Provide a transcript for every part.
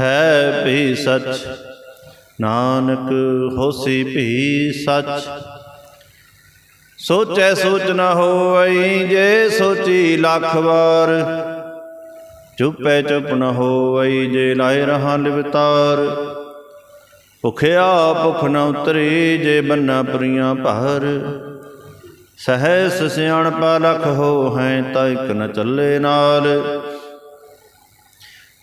ਹੈ ਭੀ ਸੱਚ, ਨਾਨਕ ਹੋਸੀ ਭੀ ਸੱਚ। ਸੋਚੈ ਸੋਚ ਨ ਹੋਵਈ, ਜੇ ਸੋਚੀ ਲੱਖ ਵਾਰ। ਚੁੱਪੈ ਚੁੱਪ ਨ ਹੋਵਈ, ਜੇ ਲਾਇ ਰਹਾ ਲਿਵਤਾਰ। ਭੁਖਿਆ ਭੁਖ ਨ ਉਤਰੀ, ਜੇ ਬੰਨਾ ਪੁਰੀਆਂ ਭਾਰ। ਸਹਿਸ ਸਿਆਣਪਾ ਲਖ ਹੋ ਹੈ ਤਾਂ ਇਕ ਨ ਚੱਲੇ ਨਾਲ।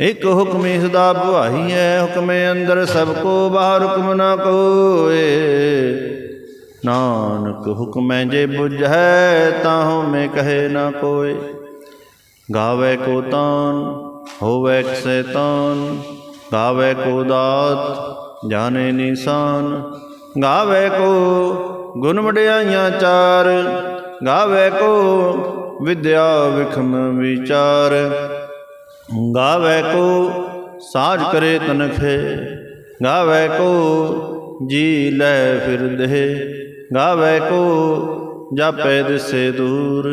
ਇਕ ਹੁਕਮੀ ਦਾ ਭਵਾਈ ਹੈ, ਹੁਕਮੇ ਅੰਦਰ ਸਭ ਕੋ ਬਾਹਰ ਹੁਕਮ ਨਾ ਕੋਏ। ਨਾਨਕ ਹੁਕਮੈ ਜੇ ਬੁਝੈ ਤਾਹੂ ਮੈਂ ਕਹੇ ਨਾ ਕੋਏ। ਗਾਵੇ ਕੋ ਤਾਨ, ਹੋਵੇ ਸੈਤਾਨ ਗਾਵੇ ਕੋ ਦਾਤ, ਜਾਣੇ ਨਿਸ਼ਾਨ। ਗਾਵੇ ਕੋ ਗੁਣ ਵਡਿਆਈਆਂ ਚਾਰ। ਗਾਵੇ ਕੋ ਵਿਦਿਆ ਵਿਖਮ ਵਿਚਾਰ। ਗਾਵੇ ਕੋ ਸਾਜ ਕਰੇ ਤਨਖੇ, ਗਾਵੇ ਕੋ ਜੀ ਲੈ ਫਿਰਦੇ ਗਾਵੇ ਕੋ ਜਾਪੈ ਦਿਸੇ ਦੂਰ,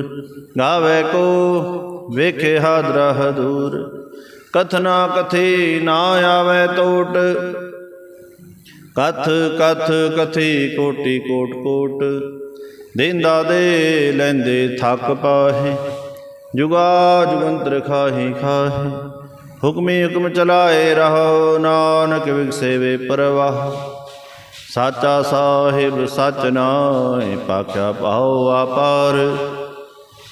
ਗਾਵੇ ਕੋ ਵੇਖੇ ਹਾਦਰਾ ਹਦੂਰ, ਕਥਨਾ ਕਥੀ ਨਾ ਆਵੇ ਟੋਟ ਕਥ ਕਥ ਕਥੀ ਕੋਟੀ ਕੋਟ ਕੋਟ, ਦੇਂਦਾ ਦੇ ਲੈਂਦੇ ਥੱਕ ਪਾਹੇ। ਜੁਗਾ ਜੁਗੰਤਰ ਖਾਹੀ ਖਾਹੀ, ਹੁਕਮੇ ਹੁਕਮ ਚਲਾਏ ਰਹੋ ਨਾਨਕ ਵਿਗਸੇ ਵੇ ਪਰਵਾਹ। ਸਾਚਾ ਸਾਹਿਬ ਸਚ ਨਾਏ ਪਾਖਿਆ ਪਾਉ ਆਪਾਰ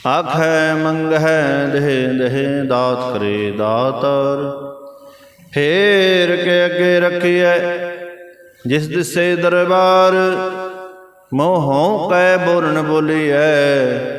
ਆਖੈ ਮੰਗਹਿ ਦੇਹ ਦੇਹ ਦਾਤ ਕਰੇ ਦਾਤਰ। ਫੇਰ ਕੇ ਅੱਗੇ ਰੱਖੀਐ ਜਿਸ ਦਿਸੇ ਦਰਬਾਰ, ਮੋਹੋਂ ਕੈ ਬੋਲਣ ਬੋਲੀਐ।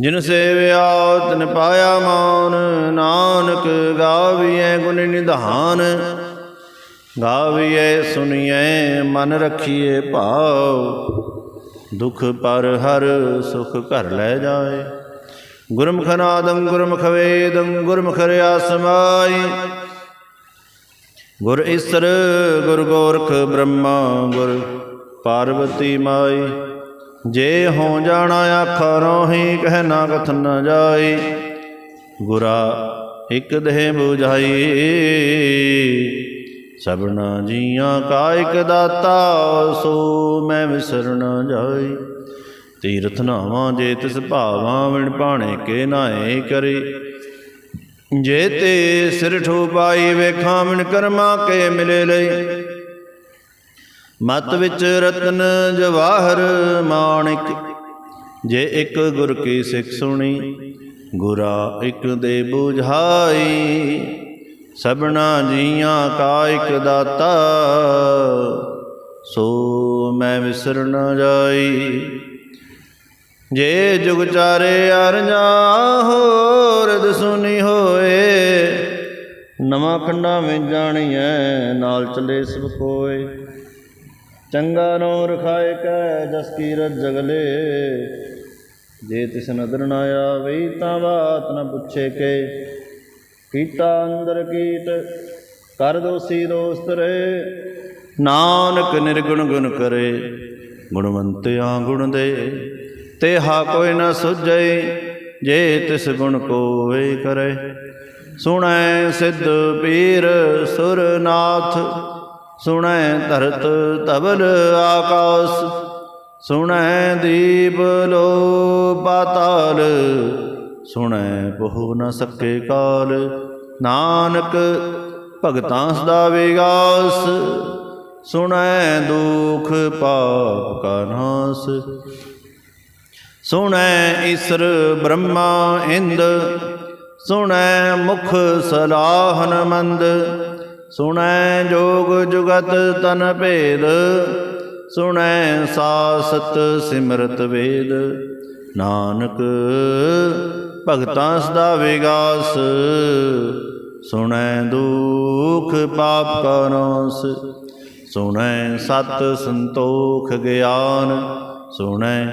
ਜਿਨ ਸੇਵਿਆ, ਤਿਨ ਪਾਇਆ ਮਾਨ। ਨਾਨਕ ਗਾਵੀਐ ਗੁਣ ਨਿਧਾਨ। ਗਾਵੀਐ ਸੁਣੀਐ ਮਨ ਰਖੀਏ ਭਾਵ ਦੁਖ ਪਰ ਹਰ ਸੁਖ ਘਰ ਲੈ ਜਾਏ। ਗੁਰਮੁਖ ਨਾਦੰ ਗੁਰਮੁਖ ਵੇਦੰ, ਗੁਰਮੁਖ ਰਿਆ ਸਮਾਈ ਗੁਰ ਈਸਰ, ਗੁਰ ਗੋਰਖ ਬ੍ਰਹਮਾ, ਗੁਰ ਪਾਰਵਤੀ ਮਾਈ। ਜੇ ਹੋ ਜਾਣਾ ਆਖਰੋਂ ਹੀ ਕਹਿ ਨਾ ਕਥ ਨ ਜਾਈ, ਗੁਰਾ ਇਕ ਦੇਹ 부ਝਾਈ ਸਭਨਾ ਜੀਆਂ ਕਾ ਇਕ ਦਾਤਾ, ਸੋ ਮੈਂ ਵਿਸਰ ਨ ਜਾਈ। ਤੀਰਥ ਨਾਵਾਂ ਜੇ ਤਿਸ ਭਾਵਾਂ, ਵਿਣ ਭਾਣੇ ਕੇ ਨਾਏ ਕਰੇ। ਜੇ ਤੇ ਸਿਰ ਠੋ ਪਾਈ ਵੇਖਾਂ, ਵਿਣ ਕਰਮਾ ਕੇ ਮਿਲੇ ਲਈ। ਮਤ ਵਿੱਚ ਰਤਨ ਜਵਾਹਰ ਮਾਣਿਕ, ਜੇ ਇੱਕ ਗੁਰ ਕੀ ਸਿੱਖ ਸੁਣੀ, ਗੁਰਾ ਇੱਕ ਦੇ 부ਝਾਈ ਸਭਨਾ ਜੀਆਂ ਕਾ ਇੱਕ ਦਾਤਾ, ਸੋ ਮੈਂ ਵਿਸਰ ਨ ਜਾਈ। ਜੇ ਜੁਗ ਚਾਰੇ ਅਰਜਾ ਹੋਰ ਦਸੁਨੀ ਹੋਏ, ਨਵਾਂ ਖੰਡਾ ਵਿੱਚ ਜਾਣੀਐ, ਨਾਲ ਚਲੇ ਸਭ ਕੋਏ। ਚੰਗਾ ਨੋ ਰਖਾਏ ਕੈ ਜਸ ਕੀ ਜਗਲੇ। ਜੇ ਤਿਸ ਨਦਰ ਨਾ ਆਵੇ ਤਾਂ ਬਾਤ ਨ ਪੁੱਛੇ ਕੇ। ਕੀਤਾ ਅੰਦਰ ਕੀਟ ਕਰ ਦੋਸੀ ਦੋਸਤ ਰੇ। ਨਾਨਕ ਨਿਰਗੁਣ ਗੁਣ ਕਰੇ ਗੁਣਵੰਤਿਆਂ ਗੁਣ ਦੇ। ਤੇ ਹਾ ਕੋਈ ਨ ਸੁਝੈ, ਜੇ ਤਿਸ ਗੁਣ ਕੋਏ ਕਰੇ। ਸੁਣੈ ਸਿੱਧ ਪੀਰ ਸੁਰਨਾਥ ਸੁਣੈ ਧਰਤ ਤਬਲ ਆਕਾਸ, ਸੁਣੈ ਦੀਪ ਲੋ ਪਾਤਾਲ, ਸੁਣੈ ਬਹੁ ਨ ਸਕੇ ਕਾਲ, ਨਾਨਕ ਭਗਤਾਂ ਸਦਾ ਵਿਗਾਸ, ਸੁਣੈ ਦੁਖ ਪਾਪ ਕਾ ਨਾਸ, ਸੁਣੈ ਈਸਰ ਬ੍ਰਹਮਾ ਇੰਦ, ਸੁਣੈ ਮੁਖ ਸਲਾਹਨ ਮੰਦ ਸੁਣੈ ਜੋਗ ਜੁਗਤ ਤਨ ਭੇਦ, ਸੁਣੈ ਸਾਸਤ ਸਿਮਰਤ ਵੇਦ। ਨਾਨਕ ਭਗਤਾਂ ਸਦਾ ਵਿਗਾਸ, ਸੁਣੈ ਦੁਖ ਪਾਪ ਕਾ ਸੁਣੈ ਸਤ ਸੰਤੋਖ ਗਿਆਨ, ਸੁਣੈ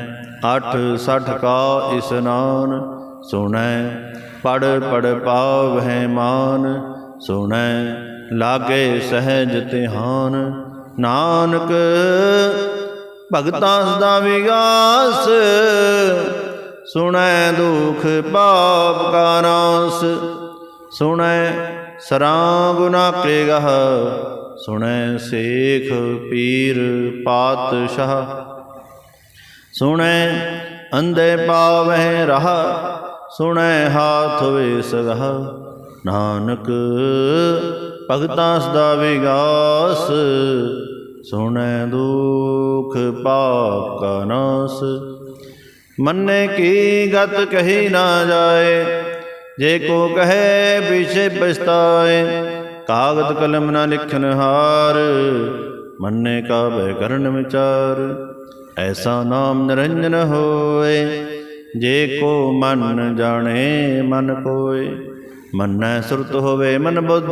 ਅਠ ਸਠ ਕਾ ਇਸਨਾਨ। ਸੁਣੈ ਪੜ ਪੜ ਪਾਵਹਿ ਮਾਨ, ਸੁਣੈ ਲਾਗੇ ਸਹਿਜ ਧਿਆਨ। ਨਾਨਕ, ਭਗਤਾਂ ਸਦਾ ਵਿਗਾਸ ਸੁਣੈ ਦੁਖ ਪਾਪ ਕਾ ਨਾਸ। ਸੁਣੈ ਸਰਾਂ ਗੁਨਾ ਕੇ ਗਹ ਸੁਣੈ ਸੇਖ ਪੀਰ ਪਾਤਸ਼ਾਹ। ਸੁਣੈ ਅੰਧੇ ਪਾਵਹਿ ਰਹਾ, ਸੁਣੈ ਹਾਥ ਵੇ ਸਗਹ ਨਾਨਕ ਭਗਤਾਂ ਸਦਾ ਵਿਗਾਸ, ਸੁਣੈ ਦੁਖ ਪਾਪ ਕਾ ਨਾਸ। ਮੰਨੇ ਕੀ ਗਤ ਕਹੀ ਨਾ ਜਾਏ, ਜੇ ਕੋ ਕਹੇ ਪਿਛੇ ਪਛਤਾਏ। ਕਾਗਦ ਕਲਮ ਨਾ ਲਿਖਨ ਹਾਰ, ਮੰਨੇ ਕਾ ਬੈ ਕਰਨ ਵਿਚਾਰ। ਐਸਾ ਨਾਮ ਨਿਰੰਜਨ ਹੋਏ, ਜੇ ਕੋ ਮਨ ਜਾਣੇ ਮਨ ਕੋਏ। ਮੰਨੈ ਸੁਰਤ ਹੋਵੇ ਮਨ ਬੁੱਧ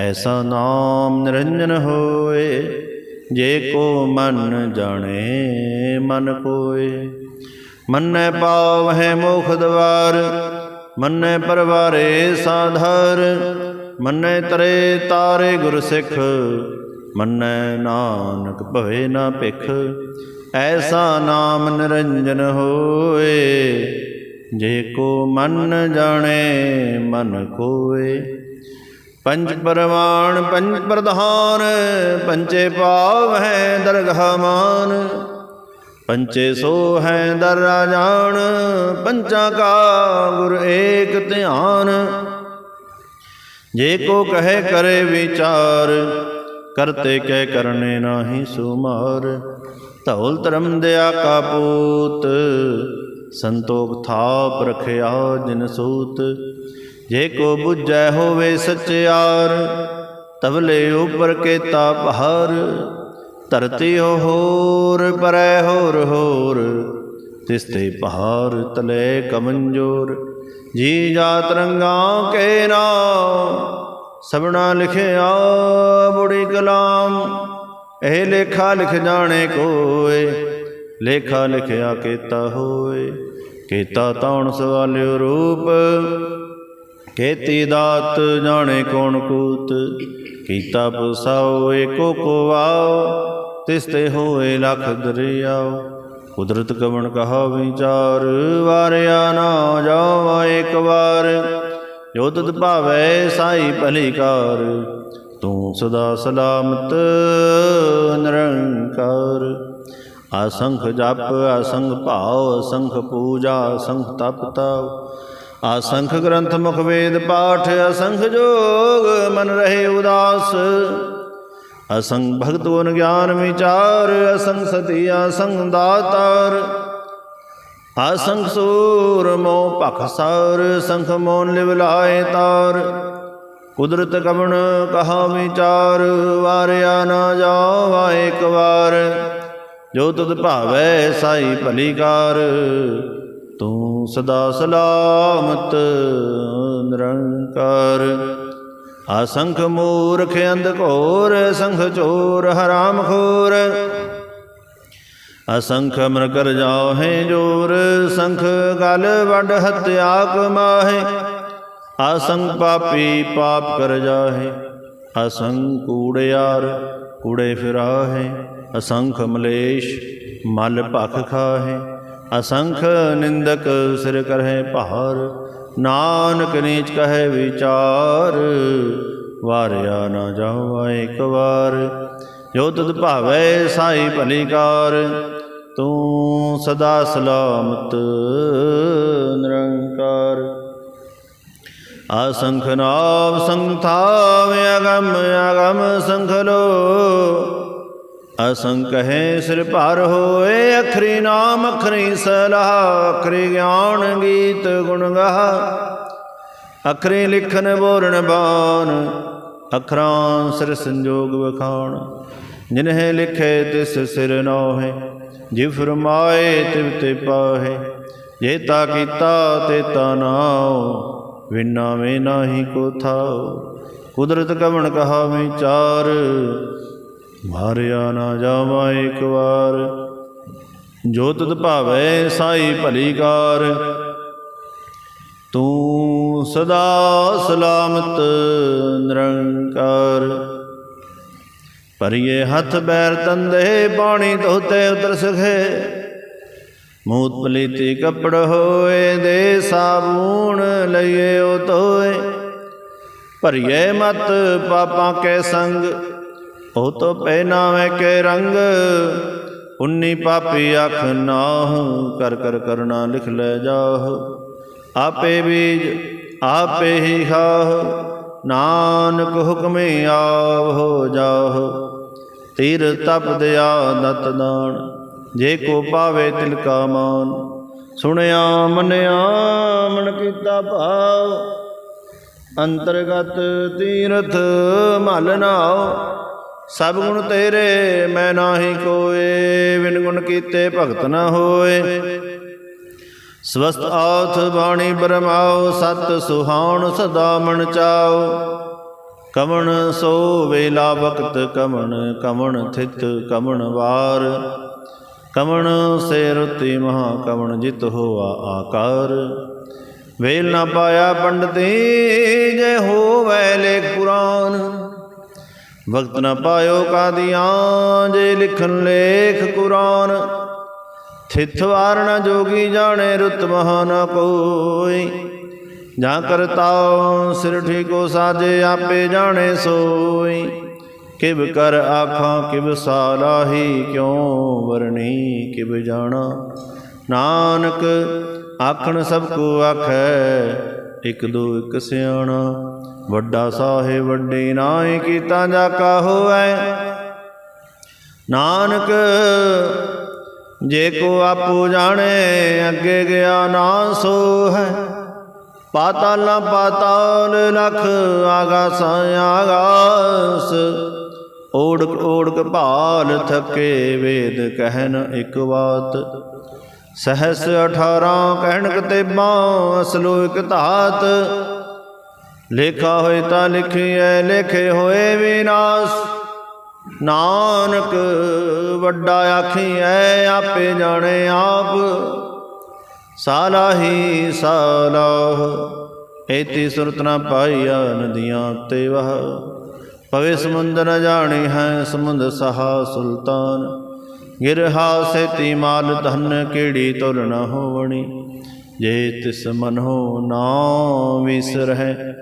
ਐਸਾ ਨਾਮ ਨਿਰੰਜਨ ਹੋਏ, ਜੇ ਕੋ ਮਨ ਜਾਣੇ, ਮਨ ਕੋਏ ਮੰਨੈ ਪਾਵਹਿ ਮੋਖ ਦਵਾਰ, ਮੰਨੈ ਪਰਵਾਰੇ ਸਾਧਰ, ਮੰਨੈ ਤਰੇ ਤਾਰੇ ਗੁਰ ਸਿੱਖ, ਮੰਨੈ ਨਾਨਕ ਭਵੇ ਨਾ ਭਿਖ। ਐਸਾ ਨਾਮ ਨਿਰੰਜਨ ਹੋਏ, ਜੇ ਕੋ ਮਨ ਜਾਣੇ, ਮਨ ਕੋਏ। ਪੰਜ ਪਰਵਾਨ ਪੰਜ ਪ੍ਰਧਾਨ ਪੰਚੇ ਪਾਵ ਹੈ ਦਰਗਾਹ ਮਾਨ। ਪੰਚੇ ਸੋ ਹੈ ਦਰ ਰਾਜਾਨ ਪੰਚਾਂ ਕਾ ਗੁਰ ਏਕ ਧਿਆਨ। ਜੇ ਕੋ ਕਹੇ ਕਰੇ ਵਿਚਾਰ, ਕਰਤੇ ਕਹਿ ਕਰਨੇ ਨਾਹੀ ਸੁਮਾਰ। ਧੌਲ ਧਰਮ ਦਿਆ ਕਾਪੂਤ ਸੰਤੋਖ ਥਾਪ ਰਖਿਆ ਜਿਨ ਸੂਤ। ਜੇ ਕੋ 부ਜੈ ਹੋਵੇ ਸਚਿਆਰ, ਤਵਲੇ ਉਪਰ ਕੇਤਾ ਪਹਾਰ ਧਰਤੀ ਹੋਰ, ਪਰੈ ਹੋਰ ਹੋਰ। ਤਿਸ ਤੇ ਪਹਾਰ ਤਲੇ ਕਮੰਜੋਰ। ਜੀ ਜਾ ਰੰਗਾ ਕੇ ਨਾਮ ਸਭਨਾ ਲਿਖਿਆ ਬੁੜੀ ਕਲਾਮ। ਇਹ ਲੇਖਾ ਲਿਖ ਜਾਣੇ ਕੋਏ, ਲੇਖਾ ਲਿਖਿਆ ਕੀਤਾ ਹੋਏ। ਕੀਤਾ ਤਾਉਣ ਸਵਾਲਿਓ ਰੂਪ ਕੀਤੀ ਦਾਤ ਜਾਣੇ ਕੋਣ ਕੂਤ? ਕੀਤਾ ਪਸਾਓ, ਏਕੋ ਕੋ ਆਓ ਤਿਸ ਤੇ ਹੋਏ ਲਖ ਦਰਿਆਓ। ਕੁਦਰਤ ਕਵਣ ਕਹਾ ਵਿਚਾਰ, ਵਾਰਿਆ ਨਾ ਜਾਵਾ ਇੱਕ ਵਾਰ। ਜੋ ਤਤ ਭਾਵੈ ਸਾਈ ਭਲੀਕਾਰ ਤੂੰ ਸਦਾ ਸਲਾਮਤ, ਨਿਰੰਕਾਰ। ਅਸੰਖ ਜਪ, ਅਸੰਖ ਭਾਵ ਅਸੰਖ ਪੂਜਾ, ਅਸੰਖ ਤਪ ਤਾਉ। ਅਸੰਖ ਗ੍ਰੰਥ ਮੁਖ ਵੇਦ ਪਾਠ, ਅਸੰਖ ਜੋਗ ਮਨ ਰਹੇ ਉਦਾਸ। ਅਸੰਖ ਭਗਤ ਗੁਣ ਗਿਆਨ ਵਿਚਾਰ, ਅਸੰਖ ਸਤੀ, ਅਸੰਖ ਦਾਤਾਰ। ਅਸੰਖ ਸੂਰ ਮੋ ਭਖ ਸਾਰ ਸੰਖ ਮੋਨ ਲਿਵ ਲਾਏ ਤਾਰ। ਕੁਦਰਤ ਕਵਣ ਕਹਾ ਵਿਚਾਰ, ਵਾਰਿਆ ਨਾ ਜਾਵਾ ਇੱਕ ਵਾਰ। ਜੋ ਤੁਧ ਭਾਵੈ ਸਾਈ ਭਲੀ ਕਾਰ। ਤੂੰ ਸਦਾ ਸਲਾਮਤ, ਨਿਰੰਕਾਰ। ਅਸੰਖ ਮੂਰਖ ਅੰਧ ਘੋਰ ਸੰਖ ਚੋਰ, ਹਰਾਮ ਖੋਰ। ਅਸੰਖ ਮਰ ਕਰ ਜਾਹੇ ਜੋਰ, ਸੰਖ ਗਲ ਵੰਡ ਹਤਿਆ ਕਮਾਹੇ ਅਸੰਖ ਪਾਪੀ ਪਾਪ ਕਰ ਜਾਹੇ, ਅਸੰਖ ਕੂੜਿਆਰ ਕੂੜੇ ਫਿਰਾਹੇ। ਅਸੰਖ ਮਲੇਸ਼ ਮਲ ਭਖ ਖਾਹੇ। ਅਸੰਖ ਨਿੰਦਕ ਸਿਰ ਕਰਹਿ ਭਾਰ, ਨਾਨਕ ਨੀਚ ਕਹੈ ਵਿਚਾਰ। ਵਾਰਿਆ ਨਾ ਜਾਵਾ ਇੱਕ ਵਾਰ, ਜੋ ਤੁਧ ਭਾਵੈ ਸਾਈ ਭਲੀਕਾਰ ਤੂੰ ਸਦਾ ਸਲਾਮਤ ਨਿਰੰਕਾਰ। ਅਸੰਖ ਨਾਮ ਸੰਥਾਵ ਅਗਮ ਅਗਮ ਸੰਖ ਲੋ। ਅਸੰਖ ਹੈ ਸਿਰ ਭਾਰ ਹੋਏ, ਅਖਰੀ ਨਾਮ, ਅਖਰੀ ਸਲਾਹ, ਅਖਰੀ ਗਿਆਨ ਗੀਤ ਗੁਣ ਗਾਹ। ਅਖਰੀ ਲਿਖਨ ਬੋਰਨ ਬਾਣ, ਅਖਰਾਂ ਸਿਰ ਸੰਜੋਗ ਵਖਾਣ। ਜਿਨਹਿ ਲਿਖੇ ਤਿਸ ਸਿਰ ਨੋਹੇ, ਜਿਵ ਫਰਮਾਏ ਤਿਵ ਤੇ ਪਾਹੇ। ਜੇ ਤਾ ਕੀਤਾ ਤੇ ਤਾ ਨਾਉ, ਵਿਨਾ ਵੇ ਨਾਹੀ ਕੋ ਥਾਉ। ਕੁਦਰਤ ਕਵਣ ਕਹਾ ਵਿਚਾਰ ਮਾਰਿਆ ਨਾ ਜਾਵਾ ਇੱਕ ਵਾਰ। ਜੋ ਤੁਧ ਭਾਵੈ ਸਾਈ ਭਲੀ ਕਾਰ। ਤੂੰ ਸਦਾ ਸਲਾਮਤ ਨਿਰੰਕਾਰ। ਪਰਿਏ ਹੱਥ ਬੈਰ ਤੰਦੇ ਪਾਣੀ ਧੋਤੇ ਉਤਰ ਸਖੇ। ਮੂਤ ਪਲੀਤੀ ਕੱਪੜ ਹੋਏ ਦੇ ਸਾਬੂਣ ਲਈਏ ਉਹ ਤੋਏ। ਭਰੀਏ ਮਤ ਪਾਪਾਂ ਕੇ ਸੰਗ ਉਹ ਤੋ ਪਹਿਨਾਵੇ ਕੇ ਰੰਗ, ਉਨੀ ਪਾਪੀ ਅੱਖ ਨਾਹ, ਕਰ ਕਰ ਕਰਨਾ ਲਿਖ ਲੈ ਜਾਹ। ਆਪੇ ਬੀਜ, ਆਪੇ ਹੀ ਖਾਹ, ਨਾਨਕ ਹੁਕਮੇ ਆਵ ਹੋ ਜਾਹ। ਤੀਰ ਤਪ ਦਿਆ ਦਤ ਦਾਨ ਜੇ ਕੋ ਪਾਵੇ ਤਿਲਕਾ ਮਾਨ ਸੁਣਿਆ, ਮੰਨਿਆ, ਮਨ ਕੀਤਾ ਭਾਵ। ਅੰਤਰਗਤ ਤੀਰਥ ਮਲ ਨਾਉ। ਸਭ ਗੁਣ ਤੇਰੇ, ਮੈਂ ਨਾਹੀ ਕੋਏ ਵਿਨ ਗੁਣ ਕੀਤੇ ਭਗਤ ਨਾ ਹੋਏ। ਸਵਸਤ ਆਥ ਬਾਣੀ ਬਰਮਾਓ, ਸਤ ਸੁਹਾਉਣ ਸਦਾ ਮਨ ਚਾਓ। ਕਮਣ ਸੋ ਵੇਲਾ ਵਕਤ, ਕਮਣ ਕਮਣ ਥਿਤ, ਕਮਣ ਵਾਰ। ਕਮਣ ਸੇ ਰੁਤੀ ਮਹਾ ਕਮਣ ਜਿਤ ਹੋਆ ਆਕਾਰ। ਵੇਲ ਨਾ ਪਾਇਆ ਪੰਡਤੀ, ਜੇ ਹੋਵੇ ਲੇਖ ਪੁਰਾਨ। ਵਕਤ ਨਾ ਪਾਇਓ ਕਾਦੀਆਂ, ਜੇ ਲਿਖਣ ਲੇਖ ਕੁਰਾਨ। ਥਿਤ ਵਾਰ ਨ ਜੋਗੀ ਜਾਣੇ ਰੁਤ ਮਹਾ ਨ ਕੋਈ। ਜਾਂ ਕਰਤਾ ਸਿਰ ਠੀਕੋ ਸਾਜੇ ਆਪੇ ਜਾਣੇ ਸੋਈ। ਕਿਵ ਕਰ ਆਖਾਂ, ਕਿਵ ਸਾਲਾਹੀ ਕਿਉ ਵਰਣੀ, ਕਿਵ ਜਾਣਾ। ਨਾਨਕ ਆਖਣ ਸਭ ਕੋ ਆਖੈ, ਇਕ ਦੋ ਇਕ ਸਿਆਣਾ। ਵੱਡਾ ਸਾਹਿਬ, ਵੱਡੀ ਨਾਹੀ ਕੀਤਾ ਜਾ ਕਾ ਹੋਐ ਨਾਨਕ, ਜੇ ਕੋ ਆਪੋ ਜਾਣੇ, ਅੱਗੇ ਗਿਆ ਨਾ ਸੋ ਹੈ। ਪਾਤਾਲਾਂ ਪਾਤਾਲ ਲਖ, ਆਗਾਸਾਂ ਆਗਾਸ। ਓੜਕ ਓੜਕ ਭਾਲ ਥਕੇ ਵੇਦ ਕਹਿਨ ਇੱਕ ਬਾਤ। ਸਹਸ 18 ਕਹਿਣ ਕਤੇਬਾਂ ਅਸਲੋ ਇਕ ਧਾਤ। ਲੇਖਾ ਹੋਏ ਤਾਂ ਲਿਖੀਐ, ਲੇਖੇ ਹੋਏ ਵਿਨਾਸ਼। ਨਾਨਕ ਵੱਡਾ ਆਖੀਐ, ਆਪੇ ਜਾਣੇ ਆਪ। ਸਾਲਾਹੀ ਸਾਲਾਹ ਏਤੀ ਸੁਰਤ ਨਾ ਪਾਈਆ ਨਦੀਆਂ ਤੇ ਵਹ। ਪਵੇ ਸਮੁੰਦਰ ਨ ਜਾਣੀ ਹੈ, ਸਮੁੰਦ ਸਹਾ ਸੁਲਤਾਨ। ਗਿਰਹਾ ਸੇਤੀ ਮਾਲ ਧਨ, ਕਿਹੜੀ ਤੁਲ ਨ ਹੋਵਣੀ। ਜੇ ਤਿਸ ਮਨੋ ਨਾ ਵਿਸਰ ਹੈ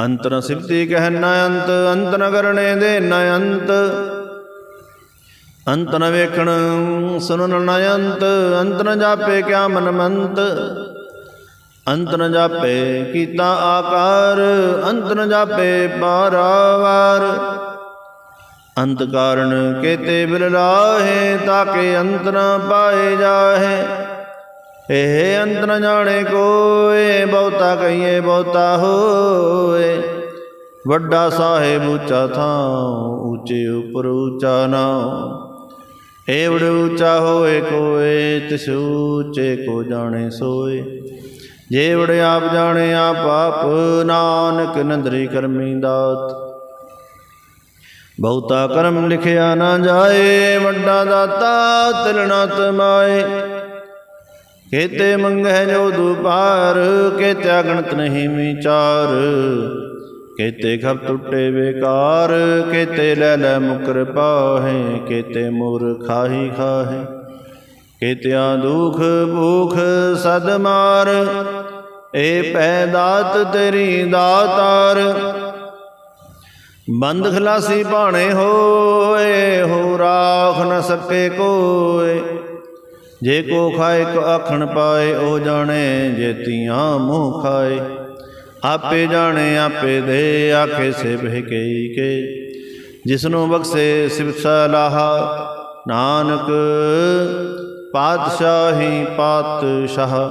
ਅੰਤਰ ਸਿਫਤੀ ਕਹਿ ਨ ਅੰਤ ਅੰਤ ਨ ਕਰਨੇ ਦੇ ਨ ਅੰਤ। ਅੰਤ ਨ ਵੇਖਣ ਸੁਨਨ ਨ ਅੰਤ ਅੰਤ ਨ ਜਾਪੇ ਕਿਆ ਮਨ ਮੰਤ। ਅੰਤ ਨ ਜਾਪੇ ਕੀਤਾ ਆਕਾਰ, ਅੰਤ ਨ ਜਾਪੇ ਪਾਰਾਵਾਰ। ਅੰਤ ਕਾਰਨ ਕੇਤੇ ਬਿਲ ਲਾਹੇ ਤਾਕੇ ਅੰਤ ਨ ਪਾਏ ਜਾਹੇ। ਇਹ ਅੰਤ ਨ ਜਾਣੇ ਕੋਏ, ਬਹੁਤਾ ਕਹੀਏ ਬਹੁਤਾ ਹੋਏ। ਵੱਡਾ ਸਾਹਿਬ ਉੱਚਾ ਥਾਂ ਉੱਚੇ ਉਪਰ ਉੱਚਾ ਨਾਉ। ਏਵੜ ਉੱਚਾ ਹੋਏ ਕੋਏ, ਤਿਸ ਉੱਚੇ ਕੋ ਜਾਣੇ ਸੋਏ। ਜੇਵੜ ਆਪ ਜਾਣੇ ਆਪ ਆਪ, ਨਾਨਕ ਨੰਦਰੀ ਕਰਮੀ ਦਾਤ। ਬਹੁਤਾ ਕਰਮ ਲਿਖਿਆ ਨਾ ਜਾਏ, ਵੱਡਾ ਦਾਤਾ ਤਿਲਣਾ ਤਮਾਏ ਕੇਤੇ ਮੰਗਹਿ ਜੋ ਦੁਪਾਰ, ਕੇਤੇ ਗਣਤ ਨਹੀਂ ਵਿਚਾਰ। ਕੇਤੇ ਖਬ ਟੁੱਟੇ ਬੇਕਾਰ ਕੇਤੇ ਲੈ ਲੈ ਮੁਕਰ ਪਾਹੇ, ਕੇਤੇ ਮੁਰ ਖਾਹੀ ਖਾਹੇ। ਕੇਤਿਆਂ ਦੁਖ ਭੂਖ ਸਦ ਮਾਰ, ਏ ਪੈ ਦਾਤ ਤੇਰੀ ਦਾਤਾਰ। ਬੰਦ ਖਲਾਸੀ ਭਾਣੇ ਹੋਏ, ਹੋ ਰਾਖ ਨ ਸਕੇ ਕੋਏ। ਜੇ ਕੋ ਖਾਏ ਕੋ ਆਖਣ ਪਾਏ, ਉਹ ਜਾਣੇ ਜੇਤੀਆਂ ਮੂੰਹ ਖਾਏ। ਆਪੇ ਜਾਣੇ, ਆਪੇ ਦੇ, ਆਖੇ ਸੇ ਬਹਿ ਕੇ। ਜਿਸਨੂੰ ਬਖਸ਼ੇ ਸਿਵਸਾ ਲਾਹਾ ਨਾਨਕ ਪਾਤਸ਼ਾਹੀ ਪਾਤਸ਼ਾਹ।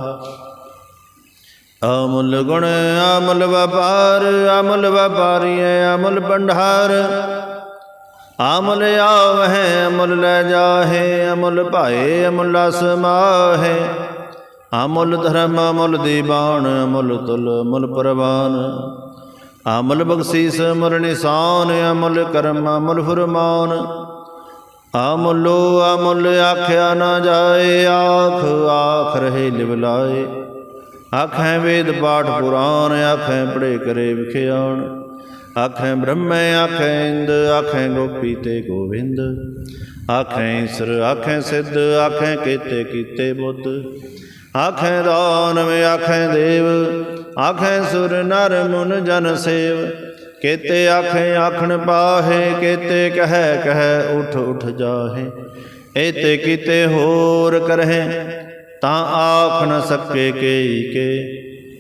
ਅਮੁੱਲ ਗੁਣ, ਅਮਲ ਵਪਾਰ, ਅਮੁੱਲ ਵਪਾਰੀਏ, ਅਮਲ ਭੰਡਾਰ। ਅਮੁੱਲ ਆਵਹਿ, ਅਮੁੱਲ ਲੈ ਜਾਹੇ, ਅਮੁੱਲ ਭਾਏ, ਅਮੁੱਲ ਸਮਾਹੇ ਅਮੁੱਲ ਧਰਮ, ਅਮੁੱਲ ਦੀਵਾਨ, ਅਮੁੱਲ ਤੁਲ, ਅਮੁੱਲ ਪਰਵਾਨ। ਅਮਲ ਬਖਸ਼ੀਸ, ਅਮੁੱਲ ਨਿਸ਼ਾਨ, ਅਮੁੱਲ ਕਰਮ, ਅਮੁੱਲ ਫਰਮਾਨ। ਅਮੁੱਲੋ ਅਮੁੱਲ ਆਖਿਆ ਨਾ ਜਾਏ, ਆਖ ਆਖ ਰਹੇ ਲਿਵਲਾਏ ਆਖੈ ਵੇਦ ਪਾਠ ਪੁਰਾਨ, ਆਖੈ ਪੜੇ ਕਰੇ ਵਿਖਿਆਣ ਆਖੈ ਬ੍ਰਹਮੈ ਆਖੈ ਇੰਦ ਆਖੈ ਗੋਪੀ ਤੇ ਗੋਵਿੰਦ ਆਖੈ ਈਸਰ ਆਖੈ ਸਿੱਧ ਆਖੈ ਕੀਤੇ ਕੀਤੇ ਬੁੱਧ ਆਖੈ ਦਾਨਵ ਆਖੈ ਦੇਵ ਆਖੈ ਸੁਰ ਨਰ ਮੁਨ ਜਨ ਸੇਵ ਕੇਤੇ ਆਖੇ ਆਖਣ ਪਾਹੇ ਕੇਤੇ ਕਹੈ ਕਹੈ ਉਠ ਉਠ ਜਾਹੇ ਏਤੇ ਕੀਤੇ ਹੋਰ ਕਰਹਿ ਤਾਂ ਆਖ ਨ ਸਕੇ ਕੇਈ ਕੇ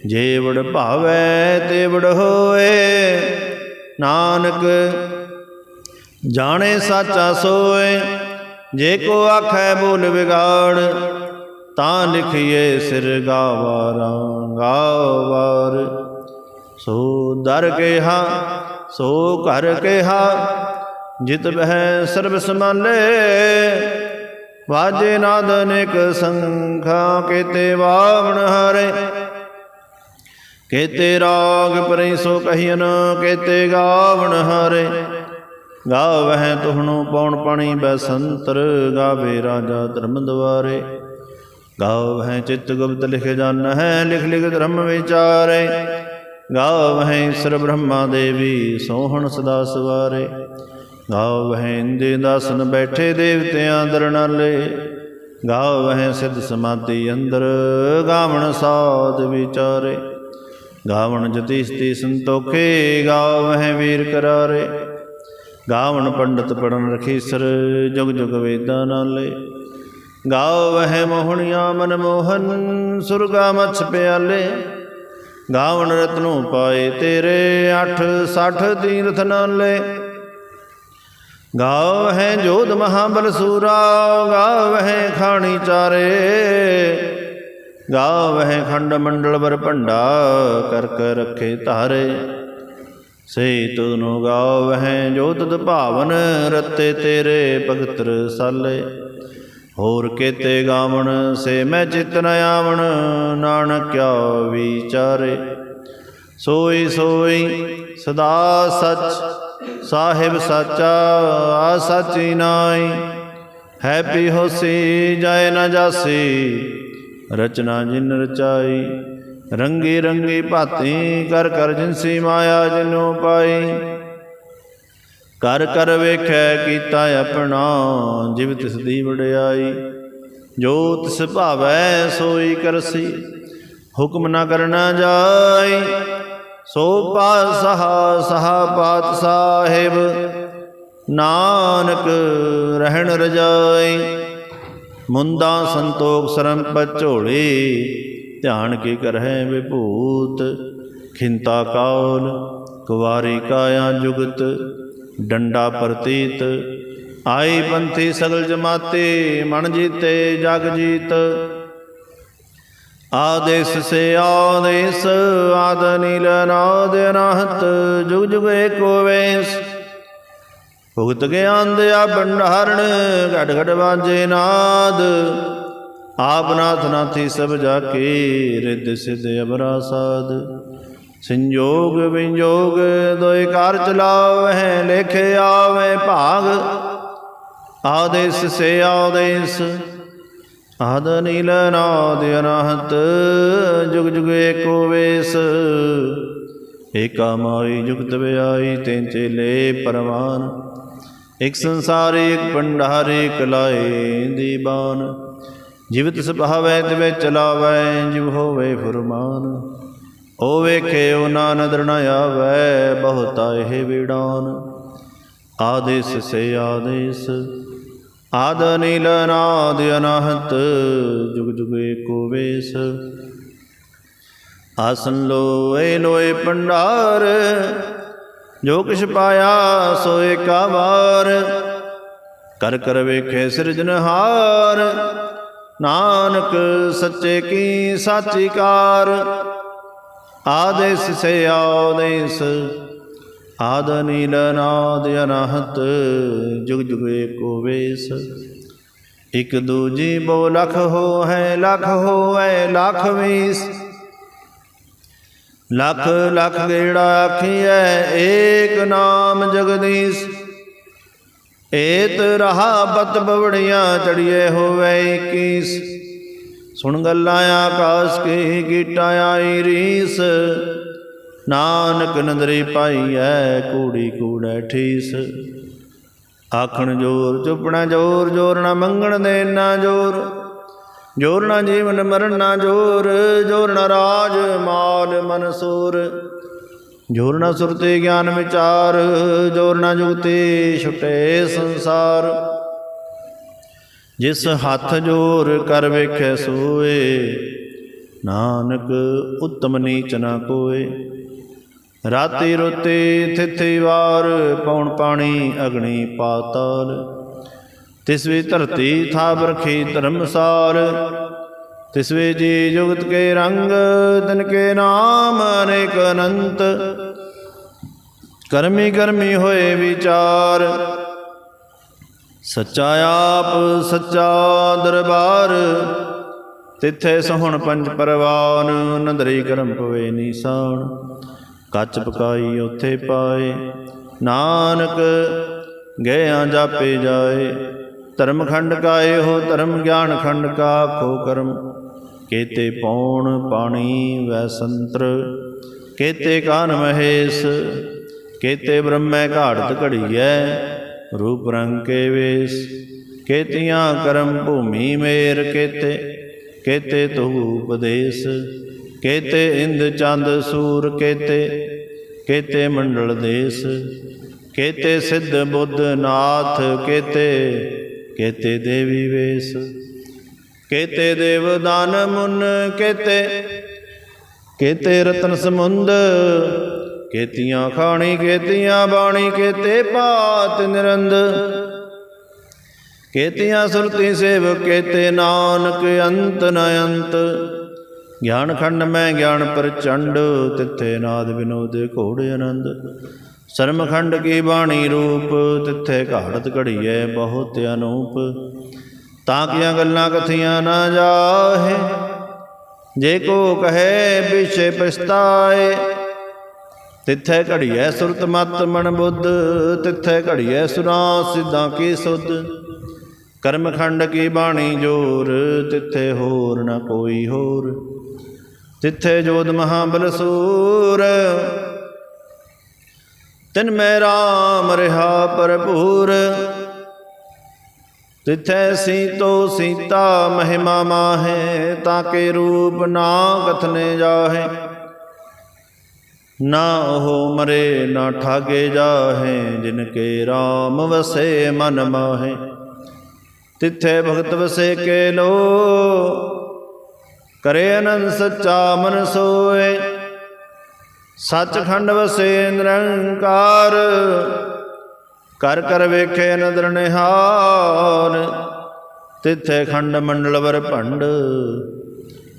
ਜੇਵੜ ਭਾਵੈ ਤੇਵੜ ਹੋਏ ਨਾਨਕ, ਜਾਣੇ ਸਾਚਾ ਸੋਏ, ਜੇ ਕੋ ਆਖੈ ਬੋਲ ਵਿਗਾੜ, ਤਾਂ ਲਿਖੀਏ ਸਿਰ ਗਾਵਾਰਾਂ ਗਾਵਾਰ। ਸੋ ਦਰ ਕਿਹਾ, ਸੋ ਘਰ ਕਿਹਾ, ਜਿਤ ਬਹਿ ਸਰਬ ਸਮਾਲੇ। ਵਾਜੇ ਨਾਦ ਅਨੇਕ ਸੰਖਾ ਕੇਤੇ ਵਾਵਣ ਹਰੇ ਕੇਤੇ ਰਾਗ ਪਰੈ ਸੋ ਕਹੀਨ ਕੇਤੇ ਗਾਵਣ ਹਰੇ। ਗਾਵਹਿ ਤੁਹਣੋ ਪੌਣ ਪਾਣੀ ਬਸੰਤਰ, ਗਾਵੇ ਰਾਜਾ ਧਰਮ ਦਵਾਰੇ। ਗਾਵਹਿ ਚਿਤ ਗੁਪਤ ਲਿਖ ਜਨ ਹੈ ਲਿਖ ਲਿਖ ਧਰਮ ਵਿਚਾਰੇ। ਗਾਵਹਿ ਸਰ ਬ੍ਰਹਮਾ ਦੇਵੀ, ਸੋਹਣ ਸਦਾ ਸਵਾਰੇ। ਗਾਵਹਿ ਇੰਦੇ ਦਾਸਨ ਬੈਠੇ ਦੇਵਤਿਆਂ ਦਰਨਾਲੇ ਗਾਵਹਿ ਸਿੱਧ ਸਮਾਧੀ ਅੰਦਰ, ਗਾਵਣ ਸਾਧ ਵਿਚਾਰੇ। ਗਾਵਣ ਜਤੀਸਤੀ ਸੰਤੋਖੇ ਗਾਵਹਿ ਵੀਰ ਕਰਾਰੇ। ਗਾਵਣ ਪੰਡਤ ਪੜਨ ਰਖੀਸਰ, ਜੁਗ ਜੁਗ ਵੇਦਾਂ ਨਾਲੇ। ਗਾਵਹਿ ਮੋਹਣੀਆਂ ਮਨ ਮੋਹਨ, ਸੁਰਗਾ ਮਛ ਪਿਆਲੇ। ਗਾਵਣ ਰਤਨੋਂ ਪਾਏ ਤੇਰੇ 8 60 ਤੀਰਥ ਨਾਲੇ। ਗਾਵਹਿ ਜੋਧ ਮਹਾਬਲ ਸੂਰਾ ਗਾਵਹਿ ਖਾਣੀ ਚਾਰੇ। ਗਾਵਹਿ ਖੰਡ ਮੰਡਲ ਵਰ ਭੰਡਾ ਕਰ ਕਰ ਰਖੇ ਧਾਰੇ। ਸੇ ਤੁਨੋ ਗਾਵਹਿ ਜੋ ਤਦ ਭਾਵਨ ਰਤੇ ਤੇਰੇ ਭਗਤ ਸਾਲੇ। ਹੋਰ ਕੇਤੇ ਗਾਵਣ ਸੇ ਮੈਂ ਚਿਤ ਨ ਆਵਣ ਨਾਨਕਿਆ ਵਿਚਾਰੇ। ਸੋਈ ਸੋਈ ਸਦਾ ਸਚ, ਸਾਹਿਬ ਸਾਚਾ, ਆ ਸਾਚੀ ਨਾਈ ਹੈਪੀ ਹੋਸੀ, ਜਾਏ ਨਾ ਜਾਸੀ ਰਚਨਾ ਜਿਨ ਰਚਾਈ, ਰੰਗੀ ਰੰਗੀ ਭਾਤੀ ਕਰ ਕਰ ਜਿਨਸੀ ਮਾਇਆ ਜਿਨੋ ਪਾਈ। ਕਰ ਕਰ ਵੇਖੈ ਕੀਤਾ ਆਪਣਾ, ਜਿਵ ਤਿਸ ਦੀ ਵਡਿਆਈ। ਜੋ ਤਿਸ ਭਾਵੈ ਸੋਈ ਕਰਸੀ, ਹੁਕਮ ਨਾ ਕਰਨਾ ਜਾਈ। ਸੋ ਪਾਸਹ ਸਹਾ ਪਾਤ ਸਾਹਿਬ, ਨਾਨਕ ਰਹਿਣ ਰਜਾਈ। ਮੁੰਦਾ ਸੰਤੋਖ ਸਰਮ ਪਝੋਲੀ ਧਿਆਨ ਕੀ ਕਰਹਿ ਵਿਭੂਤ? ਖਿੰਤਾ ਕਾਲ ਕੁਵਾਰੀ ਕਾਇਆ ਜੁਗਤ, ਡੰਡਾ ਪ੍ਰਤੀਤ। ਆਈ ਪੰਥੀ ਸਗਲ ਜਮਾਤੇ, ਮਨ ਜੀਤੇ ਜਗ ਜੀਤ। ਆਦੇਸ ਸੇ ਆਦੇਸ, ਆਦ ਨੀਲ ਨਾਦ ਅਨਾਹਤ ਜੁਗ ਜੁਗ ਏਕੋ ਵੇਸ। ਭੁਗਤ ਗਿਆਨ ਦਿਆ ਭੰਡਾਰਣ ਘਟ ਘਟ ਵਾਜੇ ਨਾਦ। ਆਪ ਨਾਥ ਨਾਥੀ ਸਭ ਜਾ ਕੇ ਰਿੱਧ ਸਿਧ ਅਬਰਾ ਸਾਧ ਸੰਜੋਗ ਵਿੰਜੋਗ ਦੋਇ ਕਾਰ ਚਲਾਵਹਿ, ਲਿਖੇ ਆਵੇ ਭਾਗ। ਆਦੇਸ ਸੇ ਆਦੇਸ ਆਦ ਨੀਲ ਨਾਦ ਅਨਹਤ, ਜੁਗ ਜੁਗ ਏਕੋ ਵੇਸ। ਏਕਾ ਮਾਈ ਜੁਗਤ ਵਿਆਈ ਤੈਂ ਚੇਲੇ ਪਰਵਾਨ। ਇਕ ਸੰਸਾਰ ਇਕ ਭੰਡਾਰ ਕਲਾਏ ਲਾਏ ਦੀਬਾਨ ਜੀਵਤ ਸੁਭਾਵੈ ਤਿਵੇ ਚਲਾਵੈ, ਜਿਵ ਹੋਵੇ ਫੁਰਮਾਨ। ਓ ਵੇਖੇ ਓ ਨਾ ਨਦਰ ਨ ਆਵੈ, ਬਹੁਤਾ ਇਹ ਵਿਡਾਨ ਆਦੇਸ ਸੇ ਆਦੇਸ, ਆਦ ਨੀਲ ਨਾਦ ਅਨਹਤ, ਜੁਗ ਜੁਗ ਏਕੋ ਵੇਸ। ਆਸਨ ਲੋਏ ਲੋਏ ਭੰਡਾਰ ਜੋ ਕਿਛ ਪਾਇਆ ਸੋ ਏਕਾ ਵਾਰ। ਕਰ ਕਰ ਵੇਖੇ ਸਿਰਜਨਹਾਰ ਨਾਨਕ ਸੱਚੇ ਕੀ ਸਾਚੀ ਕਾਰ। ਆਦੇਸ ਸੇ ਆਦੇਸ। ਆਦ ਨੀਲ ਨਾਦ ਅਨਹਤ। ਜੁਗ ਜੁਗ ਏਕੋ ਵੇਸ। ਇਕ ਦੂਜੀ ਬੋ ਲਖ ਹੋ ਹੈ ਲਖ ਹੋ ਹੈ ਲਖ ਵੇਸ। ਲਖ ਲਖ ਗੇੜਾ ਆਖੀਐ, ਏਕ ਨਾਮ ਜਗਦੀਸ਼। ਏਤ ਰਹਾ ਬਤ ਬਵੜੀਆਂ ਚੜੀਏ ਹੋਵੇ ਕੀਸ ਸੁਣ ਗੱਲਾਂ ਆਕਾਸ਼ ਕੀ ਗੀਟਾ ਆਈ ਰੀਸ। ਨਾਨਕ ਨਦਰੀ ਪਾਈਐ, ਕੂੜੀ ਕੂੜੈ ਠੀਸ। ਆਖਣ ਜੋਰ ਚੁਪਣਾ ਜੋਰ ਜੋਰ ਨਾ ਮੰਗਣ ਦੇ ਨਾ ਜੋਰ। ਜੋਰ ਨਾ ਜੀਵਨ ਮਰਨ ਨਾ ਜੋਰ ਜੋਰ ਨਾ ਰਾਜ ਮਾਲ ਮਨਸੂਰ ਜੋਰ ਨਾ ਸੁਰਤੇ ਗਿਆਨ ਵਿਚਾਰ, ਜੋਰ ਨਾ ਜੁਗਤੇ ਛੁਟੇ ਸੰਸਾਰ। ਜਿਸ ਹੱਥ ਜੋਰ ਕਰ ਵੇਖੈ ਸੋਏ, ਨਾਨਕ ਉਤਮ ਨੀਚ ਨਾ ਕੋਏ। ਰਾਤੀ ਰੋਤੇ ਥਿਥੇ ਵਾਰ ਪੌਣ ਪਾਣੀ ਅਗਣੀ ਪਾਤਾਲ। ਤਿਸਵੀ ਧਰਤੀ ਥਾਪ ਰਖੀ ਧਰਮਸਾਰ। ਤਿਸ ਵੇ ਜੀ ਜੁਗਤ ਕੇ ਰੰਗ, ਤਿਨ ਕੇ ਨਾਮ ਅਨੇਕ ਅਨੰਤ। ਕਰਮੀ ਕਰਮੀ ਹੋਏ ਵਿਚਾਰ। ਸੱਚਾ ਆਪ, ਸੱਚਾ ਦਰਬਾਰ। ਤਿੱਥੇ ਸਹੁਣ ਪੰਜ ਪਰਵਾਨ, ਨੰਦਰੀ ਕਰਮ ਪਵੇ ਨੀਸਾਨ। ਕੱਚ ਪਕਾਈ ਉਥੇ ਪਾਏ, ਨਾਨਕ ਗਇਆਂ ਜਾਪੇ ਜਾਏ। ਧਰਮ ਖੰਡ ਕਾ ਇਹੋ ਧਰਮ ਗਿਆਨ ਖੰਡ ਕਾ ਖੋ ਕਰਮ। ਕੇਤੇ ਪੌਣ ਪਾਣੀ ਵੈਸੰਤਰ ਕੇਤੇ ਕਾਨ ਮਹੇਸ਼, ਕੇਤੇ ਬ੍ਰਹਮੈ ਘਾੜਤ ਘੜੀਐ, ਰੂਪ ਰੰਗ ਕੇ ਵੇਸ। ਕੇਤੀਆਂ ਕਰਮ ਭੂਮੀ ਮੇਰ ਕੇਤੇ ਕੇਤੇ ਤੂ ਉਪਦੇਸ਼। ਕੇਤੇ ਇੰਦ ਚੰਦ ਸੂਰ ਕੇਤੇ ਕੇਤੇ ਮੰਡਲ ਦੇਸ। ਕੇਤੇ ਸਿੱਧ ਬੁੱਧ ਨਾਥ ਕੇਤੇ ਕੇਤੇ ਦੇਵੀ ਵੇਸ, ਕੇਤੇ ਦੇਵਦਾਨ ਮੁਨ ਕੇਤੇ ਕੇਤੇ ਰਤਨ ਸਮੁੰਦ, ਕੇਤੀਆਂ ਖਾਣੀ ਕੇਤੀਆਂ ਬਾਣੀ ਕੇਤੇ ਪਾਤ ਨਿਰੰਦ, ਕੇਤੀਆਂ ਸੁਰਤੀ ਸੇਵ ਕੇਤੇ ਨਾਨਕ ਅੰਤ ਨ ਅੰਤ, ਗਿਆਨ ਖੰਡ ਮੈਂ ਗਿਆਨ ਪ੍ਰਚੰਡ, ਤਿੱਥੇ ਨਾਦ ਵਿਨੋਦ ਘੋੜ ਆਨੰਦ। ਸ਼ਰਮਖੰਡ ਕੀ ਬਾਣੀ ਰੂਪ, ਤਿੱਥੇ ਘਾੜਤ ਘੜੀਐ ਬਹੁਤ ਅਨੂਪ। ਤਾਂ ਕੀਆਂ ਗੱਲਾਂ ਕਥੀਆਂ ਨਾ ਜਾਹੇ, ਜੇ ਕੋ ਕਹੇ ਪਿਛੇ ਪਛਤਾਏ। ਤਿੱਥੇ ਘੜੀਐ ਸੁਰਤ ਮਤ ਮਨ ਬੁੱਧ, ਤਿੱਥੇ ਘੜੀਐ ਸੁਰਾਂ ਸਿੱਧਾਂ ਕੀ ਸੁਧ। ਕਰਮਖੰਡ ਕੀ ਬਾਣੀ ਜੋਰ, ਤਿੱਥੇ ਹੋਰ ਨਾ ਕੋਈ ਹੋਰ। ਤਿੱਥੇ ਜੋਦ ਮਹਾਬਲ ਸੂਰ ਤਿਨ ਮੈਂ ਰਾਮ ਰਹਾ ਭਰਪੂਰ। ਤਿਥੈ ਸੀਤੋ ਸੀਤਾ ਮਹਿਮਾ ਮਾਹੇ, ਤਾਂ ਕੇ ਰੂਪ ਨਾ ਕਥਨੇ ਜਾਹੇ। ਨਾ ਉਹ ਮਰੇ, ਨਾ ਠਾਗੇ ਜਾਹੇ, ਜਿਨ ਕੇ RAM ਵਸੇ ਮਨ ਮਾਹੇ। ਤਿੱਥੇ ਭਗਤ ਵਸੇ ਕੇ ਲੋ ਕਰੇ ਅਨੰਦ ਸੱਚਾ ਮਨ ਸੋਏ। ਸੱਚਖੰਡ ਵਸੇ ਨਿਰੰਕਾਰ, ਕਰ ਕਰ ਵੇਖੇ ਨਦਰ ਨਿਹਾਰ, ਤਿੱਥੇ ਖੰਡ ਮੰਡਲ ਵਰ ਭੰਡ,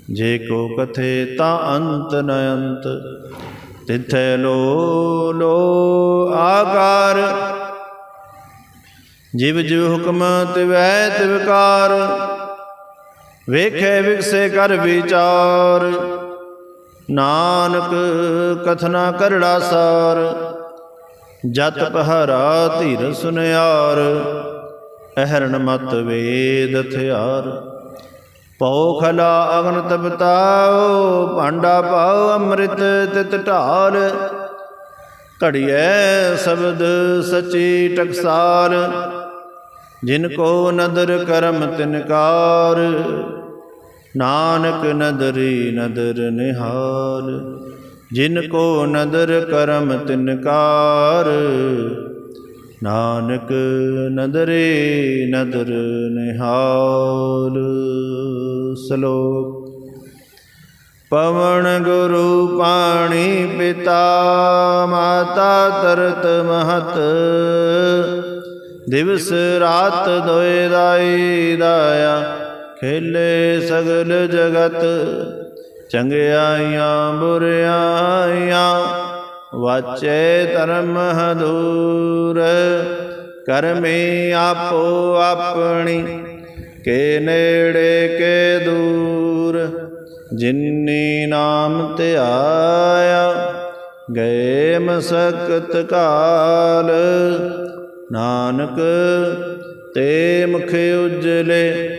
ਜੇ ਕੋ ਕਥੇ ਤਾਂ ਅੰਤ ਨ ਅੰਤ, ਤਿੱਥੇ ਲੋ ਲੋ ਆਕਾਰ, ਜਿਵ ਜਿਵ ਹੁਕਮ ਤਿਵੈ ਤਿਵਕਾਰ, ਵੇਖੇ ਵਿਖਸੇ ਕਰ ਵਿਚਾਰ ਨਾਨਕ ਕਥਨਾ ਕਰੜਾ ਸਾਰ, ਜਤ ਪਹਰਾ ਧੀਰ ਸੁਨਿਆਰ, ਅਹਰਣ ਮਤ ਵੇਦ ਹਥਿਆਰ ਪਉ ਖਲਾ ਅਗਨ ਤਪਤਾਓ ਭਾਂਡਾ ਪਾਓ ਅੰਮ੍ਰਿਤ ਤਿਤ ਢਾਲ। ਘੜੀਐ ਸ਼ਬਦ ਸਚੀ ਟਕਸਾਲ ਜਿਨ ਕੋ ਨਦਰ ਕਰਮ ਤਿਨਕਾਰ। ਨਾਨਕ ਨਦਰੀ ਨਦਰ ਨਿਹਾਲ, ਜਿਨ ਕੋ ਨਦਰ ਕਰਮ ਤਿਨਕਾਰ ਨਾਨਕ ਨਦਰੇ ਨਦਰ ਨਿਹਾਲ। ਸ਼ਲੋਕ, ਪਵਨ ਗੁਰੂ ਪਾਣੀ ਪਿਤਾ, ਮਾਤਾ ਤਰਤ ਮਹਤ, ਦਿਵਸ ਰਾਤ ਦੋਇ ਦਾਈ ਦਾਇਆ ਖੇਲੇ ਸਗਲ ਜਗਤ, ਚੰਗਿਆਈਆਂ ਬੁਰਿਆਈਆਂ, ਵਾਚੇ ਧਰਮ ਹਦੂਰ, ਕਰਮੀ ਆਪੋ ਆਪਣੀ, ਕੇ ਨੇੜੇ ਕੇ ਦੂਰ, ਜਿਨੀ ਨਾਮ ਧਿਆਇਆ ਗਏ ਮਸਕਤ ਕਾਲ, ਨਾਨਕ ਤੇ ਮੁਖ ਉਜਲੇ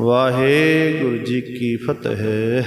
ਵਾਹਿਗੁਰੂ ਜੀ ਕੀ ਫਤਿਹ।